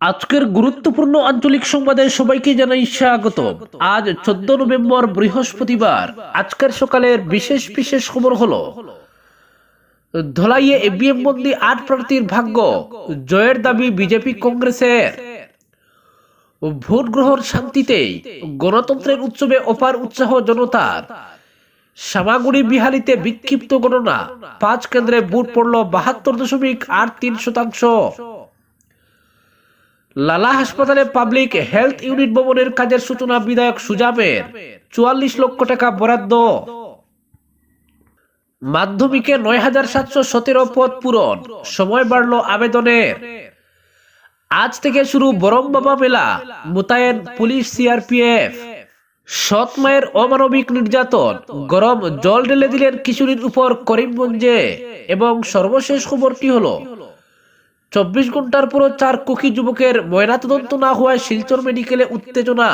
আজকের গুরুত্বপূর্ণ আঞ্চলিক সংবাদে সবাইকে জানাই স্বাগত আজ চোদ্দ নভেম্বর বৃহস্পতিবার। আজকের সকালের বিশেষ বিশেষ খবর হলো, ধলাইয়ে এবিএম বন্দি আট প্রার্থীর ভাগ্য। জয়ের দাবি বিজেপি কংগ্রেসের। ভোট গ্রহণ শান্তিতেই গণতন্ত্রের উৎসবে অপার উৎসাহ জনতার। সামাগুড়ি বিহালিতে বিক্ষিপ্ত গণনা পাঁচ কেন্দ্রে বুট পড়ল বাহাত্তর দশমিক আট তিন শতাংশ। লালা হাসপাতালে পাবলিক হেলথ ইউনিট ভবনের কাজের সূচনা বিধায়ক সুজামের চুয়াল্লিশ লক্ষ টাকা বরাদ্দ। মাধ্যমিকে নয় হাজার সাতশো সতেরো পদ পূরণ। সময় বাড়ল আবেদনের। আজ থেকে শুরু বরং বাবা মেলা। মোতায়েন পুলিশ সিআরপিএফ। সৎ মায়ের অমানবিক নির্যাতন। গরম জল ঢেলে দিলেন কিশোরীর উপর করিমগঞ্জে। এবং সর্বশেষ খবরটি হলো চব্বিশ ঘণ্টার পরও চার কুকি যুবকের ময়নাতদন্ত না হওয়ায় শিলচর মেডিকেলে উত্তেজনা।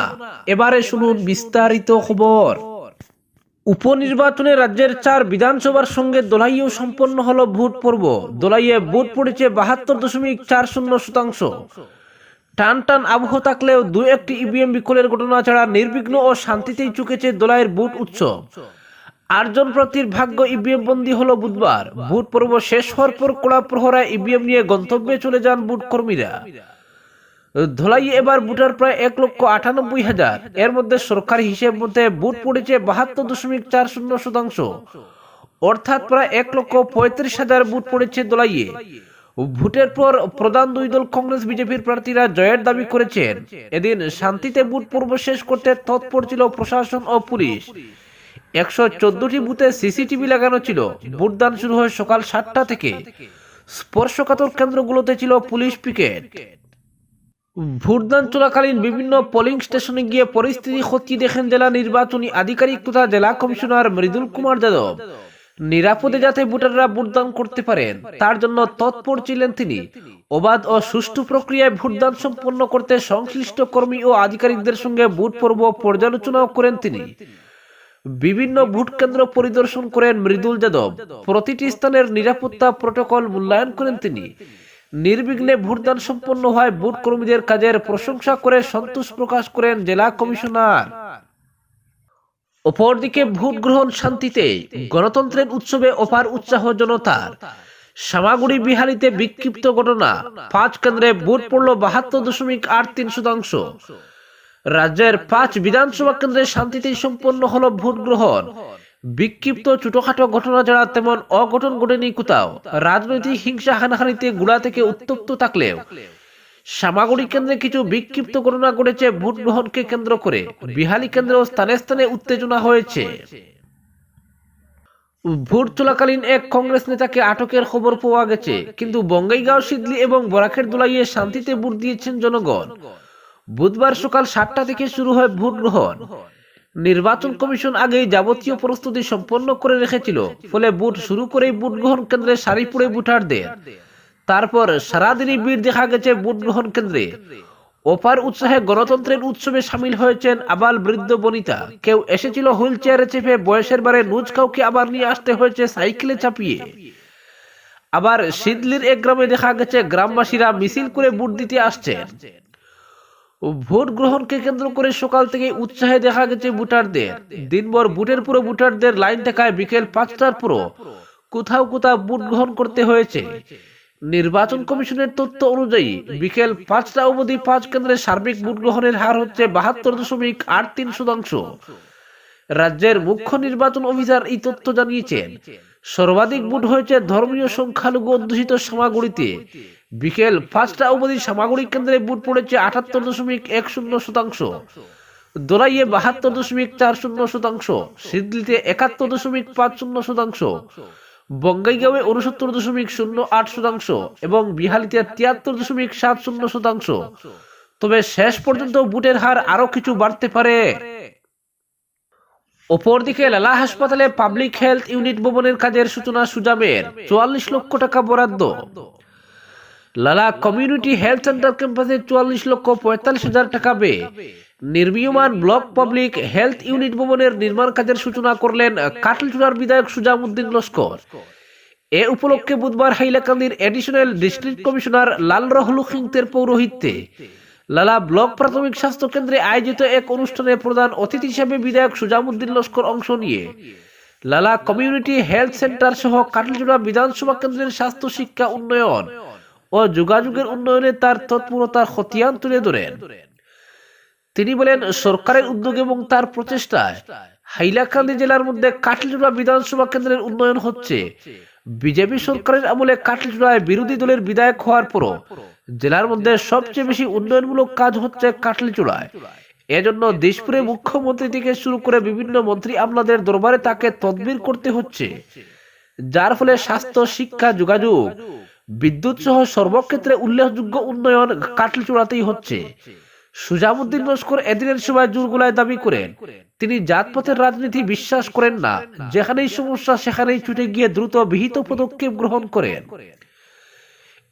এবারে শুনুন বিস্তারিত খবর। উপনির্বাচনে রাজ্যের চার বিধানসভার সঙ্গে দোলাইয়েও সম্পন্ন হল ভোট পর্ব। দোলাইয়ে ভোট পড়েছে বাহাত্তর দশমিক চার শূন্য শতাংশ। টান টান আবহ থাকলেও দু একটি ইভিএম বিকলের ঘটনা ছাড়া নির্বিঘ্ন ও শান্তিতেই চুকেছে দোলাইয়ের ভোট উৎসব। আটজন প্রার্থীর ভাগ্য ইভিএম বন্দি হলো বুধবার। ভোট পর্ব শেষ হওয়ার পর কড়া প্রহরায় ইভিএম নিয়ে গন্তব্যে চলে যান ভোট কর্মীরা। ধলাই এবার ভোটার প্রায় এক লক্ষ আটানব্বই হাজার। এর মধ্যে সরকারি হিসেব মতে ভোট পড়েছে বাহাত্তর দশমিক চার শূন্য শতাংশ। অর্থাৎ প্রায় এক লক্ষ পঁয়ত্রিশ হাজার ভোট পড়েছে দোলাইয়ে ভোটের পর প্রধান দুই দল কংগ্রেস, বিজেপির প্রার্থীরা জয়ের দাবি করেছেন। এদিন শান্তিতে ভোট পর্ব শেষ করতে তৎপর ছিল প্রশাসন ও পুলিশ। একশো চোদ্দটি বুথে সিসিটিভি লাগানো ছিল। ভোটদান শুরু হয় সকাল সাতটা থেকে। স্পর্শকাতর কেন্দ্রগুলোতে ছিল পুলিশ পিকেট। ভোটদান চলাকালীন বিভিন্ন পোলিং স্টেশনে গিয়ে পরিস্থিতি খতিয়ে দেখেন জেলা নির্বাচনী আধিকারিক তথা জেলা কমিশনার মৃদুল কুমার যাদব। নিরাপদে যাতে ভোটাররা ভোটদান করতে পারেন, তার জন্য তৎপর ছিলেন তিনি। অবাধ ও সুষ্ঠু প্রক্রিয়ায় ভোটদান সম্পন্ন করতে সংশ্লিষ্ট কর্মী ও আধিকারিকদের সঙ্গে ভোট পর্ব পর্যালোচনাও করেন তিনি। বিভিন্ন ভোট কেন্দ্র পরিদর্শন করেন মৃদুল যাদব। প্রতিটি স্থানের নিরাপত্তা প্রটোকল মূল্যায়ন করেন তিনি। নির্বিঘ্নে ভোটদান সম্পন্ন হয় ভোট কর্মীদের কাজের প্রশংসা করে সন্তোষ প্রকাশ করেন জেলা কমিশনার। অপরদিকে ভোট গ্রহণ শান্তিতে গণতন্ত্রের উৎসবে অপার উৎসাহ জনতার। সামাগুড়ি বিহারিতে বিক্ষিপ্ত ঘটনা। পাঁচ কেন্দ্রে ভোট পড়ল বাহাত্তর দশমিক আট তিন শতাংশ। রাজ্যের পাঁচ বিধানসভা কেন্দ্রে শান্তিতেই সম্পন্ন হলো ভোট গ্রহণ। বিক্ষিপ্ত ছোটখাটো ঘটনা ছাড়া তেমন অঘটন ঘটেনি কোথাও। রাজনৈতিক হিংসা হানাহানিতে গুড়া থেকে উত্তপ্ত থাকলেও। সামাগুড়ি কেন্দ্রে কিছু বিক্ষিপ্ত ঘটনা ঘটেছে ভোট গ্রহণকে কেন্দ্র করে। বিহালি কেন্দ্র স্থানে স্থানে উত্তেজনা হয়েছে। ভোট চলাকালীন এক কংগ্রেস নেতাকে আটকের খবর পাওয়া গেছে। কিন্তু বঙ্গাইগাঁও, সিদলি এবং বরাকের দোলাইয়ে শান্তিতে ভোট দিয়েছেন জনগণ। বুধবার সকাল সাতটা থেকে শুরু হয় ভোট গ্রহণ। নির্বাচন কমিশন আগেই যাবতীয় প্রস্তুতি সম্পন্ন করে রেখেছিল, ফলে ভোট শুরু করেই ভোট গ্রহণ কেন্দ্রে সারি পড়ে ভোটারদের। তারপর সারাদিনই ভিড় দেখা গেছে ভোট গ্রহণ কেন্দ্রে। অপার উৎসাহে গণতন্ত্রের উৎসবে সামিল হয়েছেন আবাল বৃদ্ধ বনিতা। কেউ এসেছিল হুইল চেয়ারে চেপে, বয়সের বারে নুজ কাউকে আবার নিয়ে আসতে হয়েছে সাইকেলে চাপিয়ে। আবার সিদলির এক গ্রামে দেখা গেছে, গ্রামবাসীরা মিছিল করে ভোট দিতে আসছেন। ভোট গ্রহণকে কেন্দ্র করে সকাল থেকে উৎসাহে দেখা গেছে ভোটারদের। দিনভর ভোটের পুরো ভোটারদের লাইন দেখায় বিকেল পাঁচটার পুরো। কোথাও কোথাও ভোট গ্রহণ করতে হয়েছে। নির্বাচন কমিশনের তথ্য অনুযায়ী বিকেল পাঁচটা অবধি পাঁচ কেন্দ্রে সার্বিক ভোট গ্রহণের হার হচ্ছে বাহাত্তর দশমিক আট তিন শতাংশ। রাজ্যের মুখ্য নির্বাচন অফিসার এই তথ্য জানিয়েছেন, সর্বাধিক ভোট হয়েছে ধর্মীয় সংখ্যালঘু অধ্যুষিত সামাগুড়িতে বিকেল পাঁচটা অবধি সামাগুড়ি কেন্দ্রে ভোট পড়েছে আটাত্তর দশমিক এক শূন্য শতাংশ। দোলাইয়ে বাহাত্তর দশমিক চার শূন্য শতাংশ। সিদ্ধলিতে একাত্তর দশমিক পাঁচ শূন্য শতাংশ। বঙ্গাইগাঁওয়ে উনসত্তর দশমিক শূন্য আট শতাংশ এবং বিহালিতে তিয়াত্তর দশমিক সাত শূন্য শতাংশ। তবে শেষ পর্যন্ত ভোটের হার আরও কিছু বাড়তে পারে। অপরদিকে লালা হাসপাতালে পাবলিক হেলথ ইউনিট ভবনের কাজের সূচনা সুজামের চুয়াল্লিশ লক্ষ টাকা বরাদ্দ। লালা কমিউনিটি হেলথ সেন্টার ক্যাম্পাসে চুয়াল্লিশ লক্ষ পঁয়তাল্লিশ হাজার টাকা ব্যয়ে নির্মীয়মান ব্লক পাবলিক হেলথ ইউনিট ভবনের নির্মাণ কাজের সূচনা করলেন কাটলচুড়ার বিধায়ক সুজামুদ্দিন লস্কর। এ উপলক্ষে বুধবার হাইলাকান্দির additional district commissioner Lal Rahlu সিংতের পৌরোহিত্যে লালা ব্লক প্রাথমিক স্বাস্থ্য কেন্দ্রে আয়োজিত এক অনুষ্ঠানে প্রধান অতিথি হিসেবে বিধায়ক সুজামুদ্দিন লস্কর অংশ নিয়ে লালা কমিউনিটি হেলথ সেন্টার সহ কাটলিজোড়া বিধানসভা কেন্দ্রের স্বাস্থ্য শিক্ষা উন্নয়ন ও যোগাযোগের উন্নয়নে তার তৎপরতার খতিয়ান তুলে ধরেন। তিনি বলেন, সরকারের উদ্যোগ এবং তার প্রচেষ্টায় হাইলাকান্দি জেলার মধ্যে কাটলিজোড়া বিধানসভা কেন্দ্রের উন্নয়ন হচ্ছে। বিজেপি সরকারের আমলে কাটলিজোড়ায় বিরোধী দলের বিধায়ক হওয়ার পরও জেলার মধ্যে সবচেয়ে বেশি উন্নয়নমূলক কাজ হচ্ছে কাটলিচূড়ায় এজন্য দেশপুরে মুখ্যমন্ত্রী থেকে শুরু করে বিভিন্ন মন্ত্রী আমলাদের দরবারে তাকে তদবির করতে হচ্ছে, যার ফলে স্বাস্থ্য, শিক্ষা, যোগাযোগ বিদ্যুৎ সহ সর্বক্ষেত্রে উল্লেখযোগ্য উন্নয়ন কাটলিচূড়াতেই হচ্ছে। সুজামুদ্দিন লস্কর এদিনের সময় জোরগুলায় দাবি করেন, তিনি জাতপথের রাজনীতি বিশ্বাস করেন না, যেখানেই সমস্যা সেখানেই ছুটে গিয়ে দ্রুত বিহিত পদক্ষেপ গ্রহণ করেন।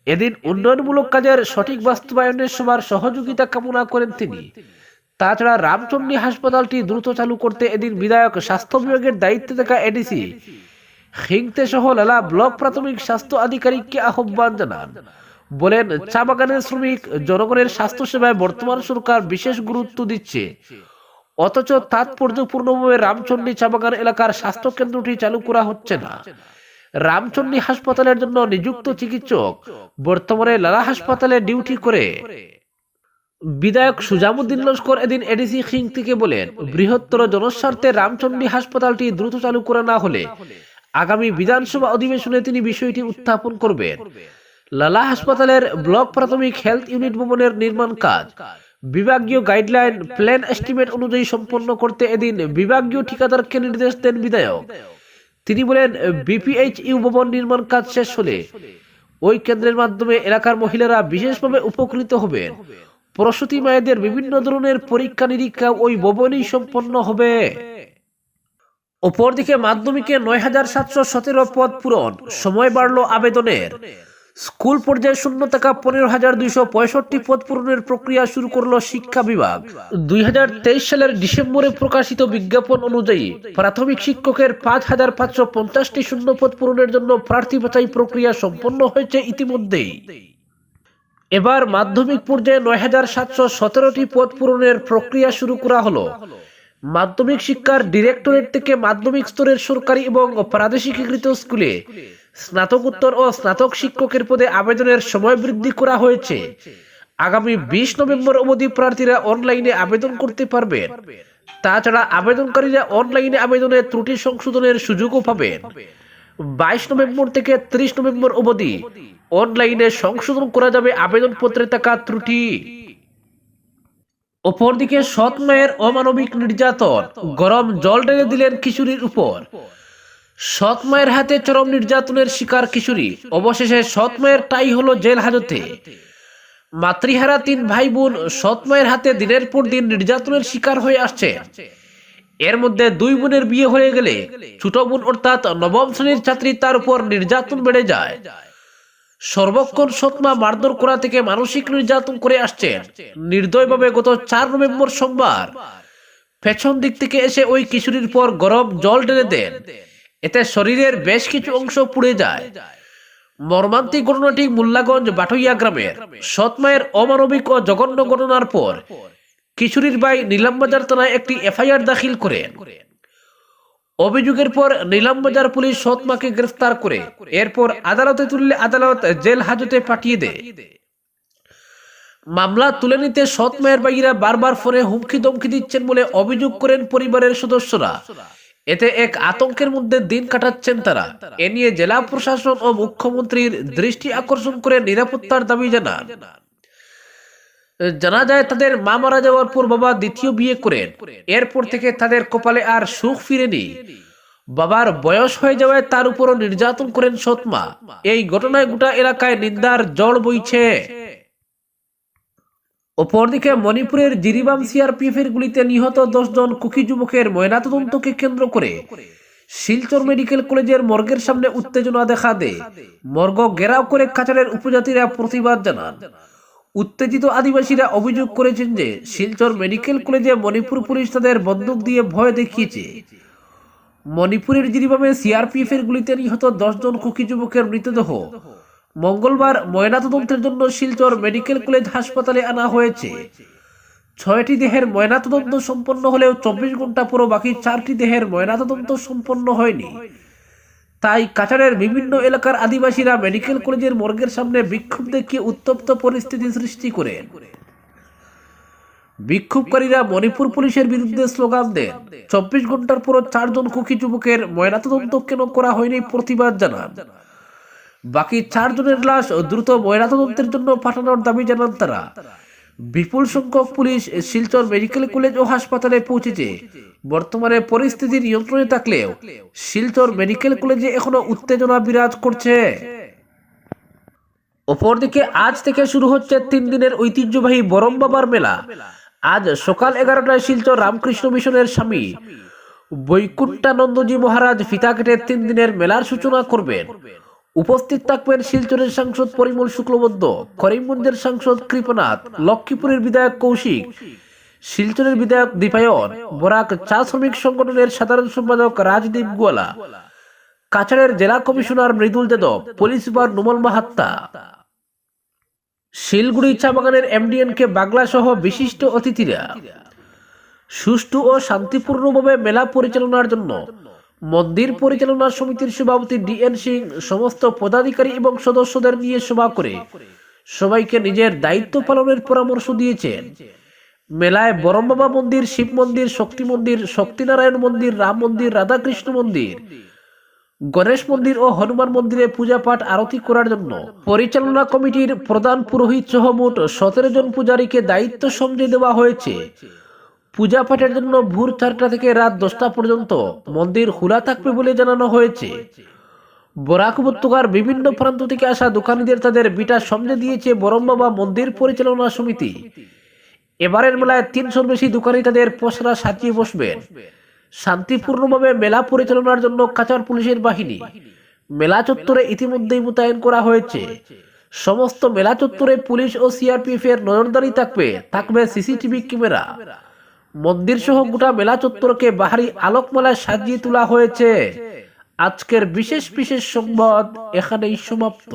এদিন উন্নয়নমূলক কাজের সঠিক বাস্তবায়নের সবার সহযোগিতা কামনা করেন তিনি। তাছাড়া রামচন্ডী হাসপাতালটি দ্রুত চালু করতে এদিন বিধায়ক স্বাস্থ্য বিভাগের দায়িত্বে থাকা এডিসি হিংতে সহ লালা ব্লক প্রাথমিক স্বাস্থ্য আধিকারিককে আহ্বান জানান। বলেন চা বাগানের শ্রমিক জনগণের স্বাস্থ্য সেবায় বর্তমান সরকার বিশেষ গুরুত্ব দিচ্ছে। অথচ তাৎপর্যপূর্ণভাবে রামচন্ডী চা বাগান এলাকার স্বাস্থ্য কেন্দ্রটি চালু করা হচ্ছে না। রামচন্ডী হাসপাতালের জন্য নিযুক্ত চিকিৎসক বর্তমানে লালা হাসপাতালে ডিউটি করে। বিধায়ক সুজামুদ্দিন লস্কর এদিন এডিসি সিং থেকে বলেন, বৃহত্তর জনস্বার্থে রামচন্ডী হাসপাতালটি দ্রুত চালু করা না হলে আগামী বিধানসভা অধিবেশনে তিনি বিষয়টি উত্থাপন করবেন। লালা হাসপাতালের ব্লক প্রাথমিক হেলথ ইউনিট ভবনের নির্মাণ কাজ। বিভাগীয় গাইডলাইন প্ল্যান এস্টিমেট অনুযায়ী সম্পন্ন করতে এদিন বিভাগীয় ঠিকাদারকে নির্দেশ দেন বিধায়ক। তিনি বলেন বিপিএইচ ইউ ভবন নির্মাণ কাজ শেষ হলে ওই কেন্দ্রের মাধ্যমে এলাকার মহিলারা বিশেষভাবে উপকৃত হবেন। প্রসূতি মায়েদের বিভিন্ন ধরনের পরীক্ষা নিরীক্ষা ওই ভবনেই সম্পন্ন হবে। অপরদিকে মাধ্যমিকে নয় হাজার সাতশো সতেরো পদ পূরণ। সময় বাড়ল আবেদনের। স্কুল পর্যায়ে শূন্য টাকা পনেরো হাজার দুইশো পঁয়ষট্টি পদ পূরণের প্রক্রিয়া শুরু করল শিক্ষা বিভাগ। দুই হাজার তেইশ সালের ডিসেম্বরে প্রকাশিত বিজ্ঞাপন অনুযায়ী প্রাথমিক শিক্ষকের পাঁচ হাজার পাঁচশো পঞ্চাশটি শূন্য পদ পূরণের জন্য প্রার্থী বাছাই প্রক্রিয়া সম্পন্ন হয়েছে ইতিমধ্যেই। এবার মাধ্যমিক পর্যায়ে নয় হাজার সাতশো সতেরোটি পদ পূরণের প্রক্রিয়া শুরু করা হলো। মাধ্যমিক শিক্ষার ডিরেক্টরেট থেকে মাধ্যমিক স্তরের সরকারি এবং প্রাদেশিকীকৃত স্কুলে স্নাতকোত্তর ও স্নাতক শিক্ষকের পদে আবেদনের সময় বৃদ্ধি করা হয়েছে। আগামী বিশ নভেম্বর অবধি প্রার্থীরা অনলাইনে আবেদন করতে পারবেন তাছাড়া আবেদনকারীরা অনলাইনে আবেদনে ত্রুটি সংশোধনের সুযোগও পাবেন বাইশ নভেম্বর থেকে ত্রিশ নভেম্বর অবধি অনলাইনে সংশোধন করা যাবে আবেদনপত্রে থাকা ত্রুটি। অপরদিকে সৎ মায়ের অমানবিক নির্যাতন, গরম জল ঢেলে দিলেন কিশোরীর উপর। সৎ মায়ের হাতে চরম নির্যাতনের শিকার কিশোরী অবশেষে সৎ মায়ের টাই হলো জেল হাজতে। মাতৃহারা তিন ভাই বোন সৎ মায়ের হাতে দিনের পর দিন নির্যাতনের শিকার হয়ে আসছে। এর মধ্যে দুই বোনের বিয়ে হয়ে গেলে ছোট বোন অর্থাৎ নবম শ্রেণির ছাত্রী তার উপর নির্যাতন বেড়ে যায়। সর্বক্ষণ সৎমা মারধর করা থেকে মানসিক নির্যাতন করে আসছেন। নির্দয়ভাবে গত চার নভেম্বর সোমবার পেছন দিক থেকে এসে ওই কিশোরীর পর গরম জল ঢেলে দেন। এতে শরীরের বেশ কিছু অংশ পুড়ে যায়। মর্মান্তিক ঘটনাটি মুল্লাগঞ্জ বাটইয়া গ্রামের সৎমায়ের অমানবিক ও জঘন্য ঘটনার পর কিশোরীর ভাই নীলামবাজার থানায় একটি এফআইআর দাখিল করেন। অভিযোগের পর নীলামবাজার পুলিশ সৎমাকে গ্রেফতার করে। এরপর আদালতে তুললে আদালত জেল হাজতে পাঠিয়ে দেয়। মামলা তুলে নিতে সৎ মায়ের বাইরা বারবার ফোনে হুমকি দমকি দিচ্ছেন বলে অভিযোগ করেন পরিবারের সদস্যরা। এতে এক আতঙ্কের মধ্যে দিন কাটাচ্ছেন তারা। এ নিয়ে জেলা প্রশাসন ও মুখ্যমন্ত্রীর দৃষ্টি আকর্ষণ করে নিরাপত্তার দাবি জানান। জানা যায় তাদের মা মারা যাওয়ার পর বাবা দ্বিতীয় বিয়ে করেন। এরপর থেকে তাদের কপালে আর সুখ ফিরেনি। বাবার বয়স হয়ে যাওয়ায় তার উপরও নির্যাতন করেন সৎমা। এই ঘটনায় গোটা এলাকায় নিন্দার জল বইছে। অপরদিকে মণিপুরের জিরিবাম সিআরপিএফ এর গুলিতে নিহত দশজন কুকি যুবকের ময়নাতদন্তকে কেন্দ্র করে শিলচর মেডিকেল কলেজের মর্গের সামনে উত্তেজনা দেখা দেয়। মর্গ ঘেরাও করে কাছাড়ের উপজাতিরা প্রতিবাদ জানান। উত্তেজিত আদিবাসীরা অভিযোগ করেছেন যে শিলচর মেডিকেল কলেজে মণিপুর পুলিশ তাদের বন্দুক দিয়ে ভয় দেখিয়েছে। মণিপুরের জিরিবামে সিআরপিএফ এর গুলিতে নিহত দশজন কুকি যুবকের মৃতদেহ। মঙ্গলবার ময়নাতদন্তের জন্য শিলচর মেডিকেল কলেজ হাসপাতালে আনা হয়েছে। ছয়টি দেহের ময়নাতদন্ত সম্পন্ন হলেও চব্বিশ ঘণ্টা পুরো বাকি চারটি দেহের ময়নাতদন্ত সম্পন্ন হয়নি। তাই কাছাড়ের বিভিন্ন এলাকার আদিবাসীরা মেডিকেল কলেজের মর্গের সামনে বিক্ষোভ দেখিয়ে উত্তপ্ত পরিস্থিতি সৃষ্টি করেন বিক্ষোভকারীরা মণিপুর পুলিশের বিরুদ্ধে স্লোগান দেন। চব্বিশ ঘণ্টার পর চারজন কুকি যুবকের ময়নাতদন্ত কেন করা হয়নি প্রতিবাদ জানান। বাকি চারজনের লাশ দ্রুত ময়নাতদন্তের জন্য পাঠানোর দাবি জানান তারা। বিপুল সংখ্যক পুলিশ শিলচর মেডিকেল কলেজ ও হাসপাতালে পৌঁছেছে। বর্তমানে পরিস্থিতি নিয়ন্ত্রণে থাকলেও শিলচর মেডিকেল কলেজে এখনও উত্তেজনা বিরাজ করছে। অপরদিকে আজ থেকে শুরু হচ্ছে তিন দিনের ঐতিহ্যবাহী বরম বাবার মেলা। আজ সকাল এগারোটায় শিলচর রামকৃষ্ণ মিশনের স্বামী বৈকুণ্ঠানন্দজি মহারাজ ফিতা কেটে তিন দিনের মেলার সূচনা করবেন। উপস্থিত থাকবেন শিলচরের সাংসদ পরিমল শুক্লবদ্ধ করিমগঞ্জের সাংসদ কৃপনাথ, লক্ষ্মীপুরের বিধায়ক কৌশিক, শিলচরের বিধায়ক দীপায়ন, বরাক চা শ্রমিক সংগঠনের সাধারণ সম্পাদক রাজদীপ গোয়ালা, কাছাড়ের জেলা commissioner Mridul Yadav, police super Numal Mahatta. Siliguri চা বাগানের এমডিএন কে বাগলা সহ বিশিষ্ট অতিথিরা। সুষ্ঠু ও শান্তিপূর্ণভাবে মেলা পরিচালনার জন্য মন্দির পরিচালনা সমিতির সভাপতি ডিএন সিং, সমস্ত পদাধিকারী এবং সদস্যদের নিয়ে সভা করে সবাইকে নিজের দায়িত্ব পালনের পরামর্শ দিয়েছেন। মেলায় বরম বাবা মন্দির, শিব মন্দির, শক্তি মন্দির, শক্তিনারায়ণ মন্দির, রাম মন্দির, রাধাকৃষ্ণ মন্দির, গণেশ মন্দির ও হনুমান মন্দিরে পূজা পাঠ আরতি করার জন্য পরিচালনা কমিটির প্রধান পুরোহিত সহ মোট সতেরো জন পূজারীকে দায়িত্ব সমঝে দেওয়া হয়েছে। পূজা পাঠের জন্য ভোর চারটা থেকে রাত দশটা পর্যন্ত মন্দির খোলা থাকবে বলে জানানো হয়েছে। বরাক উপত্যকার বিভিন্ন প্রান্ত থেকে আসা দোকানিদের তাদের বিটা সমঝে দিয়েছে বরম বাবা মন্দির পরিচালনা সমিতি। এবারের মেলায় তিনশোর বেশি দোকানি তাদের পসরা সাজিয়ে বসবেন শান্তিপূর্ণভাবে মেলা পরিচালনার জন্য কাচার পুলিশের বাহিনী। মেলা চত্বরে ইতিমধ্যেই মোতায়েন করা হয়েছে। সমস্ত মেলা চত্বরে পুলিশ ও সিআরপিএফ এর নজরদারি থাকবে থাকবে সিসিটিভি ক্যামেরা। মন্দির সহ গোটা মেলা চত্বরকে বাহারি আলোকমালায় সাজিয়ে তোলা হয়েছে। আজকের বিশেষ বিশেষ সংবাদ এখানেই সমাপ্ত।